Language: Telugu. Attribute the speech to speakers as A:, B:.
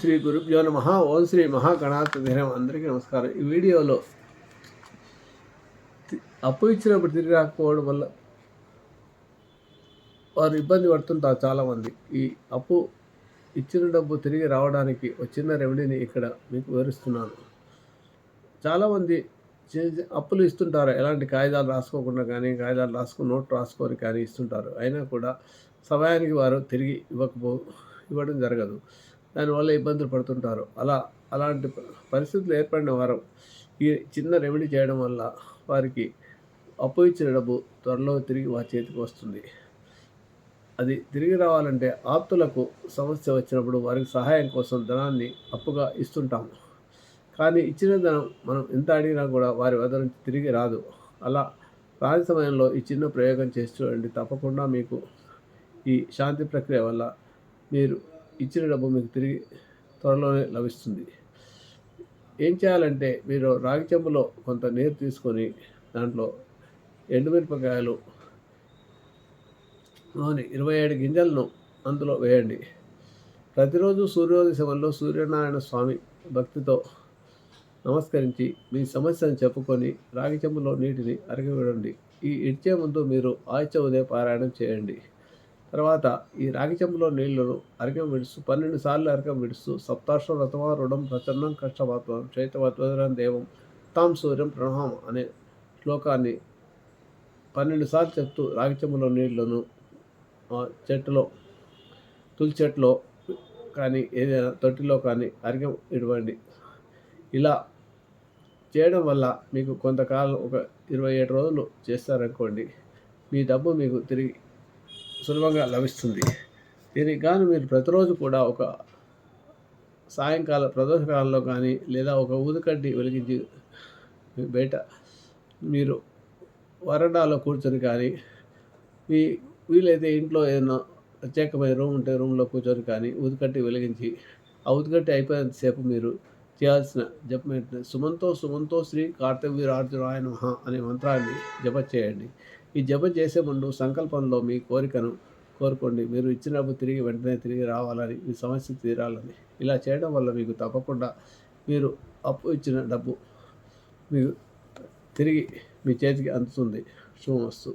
A: శ్రీ గురుభ్యో నమ. ఓం శ్రీ మహాగణాథ ధైర్యం అందరికీ నమస్కారం. ఈ వీడియోలో అప్పు ఇచ్చినప్పుడు తిరిగి రాకపోవడం వల్ల వారు ఇబ్బంది పడుతుంటారు చాలామంది. ఈ అప్పు ఇచ్చిన డబ్బు తిరిగి రావడానికి వచ్చిన రెమెడీని ఇక్కడ మీకు వివరిస్తున్నాను. చాలామంది అప్పులు ఇస్తుంటారు. ఎలాంటి కాగితాలు రాసుకోకుండా కానీ కాగితాలు రాసుకుని నోట్ రాసుకొని కానీ ఇస్తుంటారు. అయినా కూడా సమయానికి వారు తిరిగి ఇవ్వకపో ఇవ్వడం జరగదు. దానివల్ల ఇబ్బందులు పడుతుంటారు. అలా అలాంటి పరిస్థితులు ఏర్పడిన వారు ఈ చిన్న రెమెడీ చేయడం వల్ల వారికి అప్పు ఇచ్చిన డబ్బు త్వరలో తిరిగి వారి చేతికి వస్తుంది. అది తిరిగి రావాలంటే ఆప్తులకు సమస్య వచ్చినప్పుడు వారికి సహాయం కోసం ధనాన్ని అప్పుగా ఇస్తుంటాము. కానీ ఇచ్చిన ధనం మనం ఎంత అడిగినా కూడా వారి వద్ద నుంచి తిరిగి రాదు. అలా రాని సమయంలో ఈ చిన్న ప్రయోగం చేసి చూడండి. తప్పకుండా మీకు ఈ శాంతి ప్రక్రియ వల్ల మీరు ఇచ్చిన డబ్బు మీకు తిరిగి త్వరలోనే లభిస్తుంది. ఏం చేయాలంటే మీరు రాగి చెంబులో కొంత నీరు తీసుకొని దాంట్లో ఎండుమిరపకాయలు లోని ఇరవై ఏడు గింజలను అందులో వేయండి. ప్రతిరోజు సూర్యోదయ సమయంలో సూర్యనారాయణ స్వామి భక్తితో నమస్కరించి మీ సమస్యను చెప్పుకొని రాగి చెంబులో నీటిని అరగవిడండి ఈ ఇడ్చే ముందు మీరు ఆయుచ ఉదయ పారాయణం చేయండి. తర్వాత ఈ రాగి చెంబులో నీళ్ళను అరగం విడుస్తూ పన్నెండు సార్లు అరగం విడుస్తూ సప్తాశ్వ రథమా రుణం ప్రచన్నం కష్టవాత్వం చైతవత్వరం దేవం తాం సూర్యం ప్రణహం అనే శ్లోకాన్ని పన్నెండు సార్లు చెప్తూ రాగి చెంబులో నీళ్ళను చెట్టులో తులసి చెట్టులో కానీ ఏదైనా తొట్టిలో కానీ అరగం ఇవ్వండి ఇలా చేయడం వల్ల మీకు కొంతకాలం ఒక ఇరవై ఏడు రోజులు చేస్తారనుకోండి మీ డబ్బు మీకు తిరిగి సులభంగా లభిస్తుంది. దీనికి గాను మీరు ప్రతిరోజు కూడా ఒక సాయంకాల ప్రదోషకాలంలో కానీ లేదా ఒక ఊదుకడ్డి వెలిగించి బయట మీరు వరండాలో కూర్చొని కానీ మీ వీలైతే ఇంట్లో ఏదైనా ప్రత్యేకమైన రూమ్ ఉంటే రూమ్లో కూర్చొని కానీ ఊదుకట్టి వెలిగించి ఆ ఊదుకట్టి అయిపోయినంతసేపు మీరు చేయాల్సిన జపం ఏంటంటే సుమంతో సుమంతో శ్రీ కార్తవీరార్జునాయ నమ అనే మంత్రాన్ని జప చేయండి. ఈ జప చేసే ముందు సంకల్పంలో మీ కోరికను కోరుకోండి. మీరు ఇచ్చినప్పుడు తిరిగి వెంటనే తిరిగి రావాలని మీ సమస్య తీరాలని. ఇలా చేయడం వల్ల మీకు తప్పకుండా మీరు అప్పు ఇచ్చిన డబ్బు మీకు తిరిగి మీ చేతికి అందుతుంది. శుభమస్తు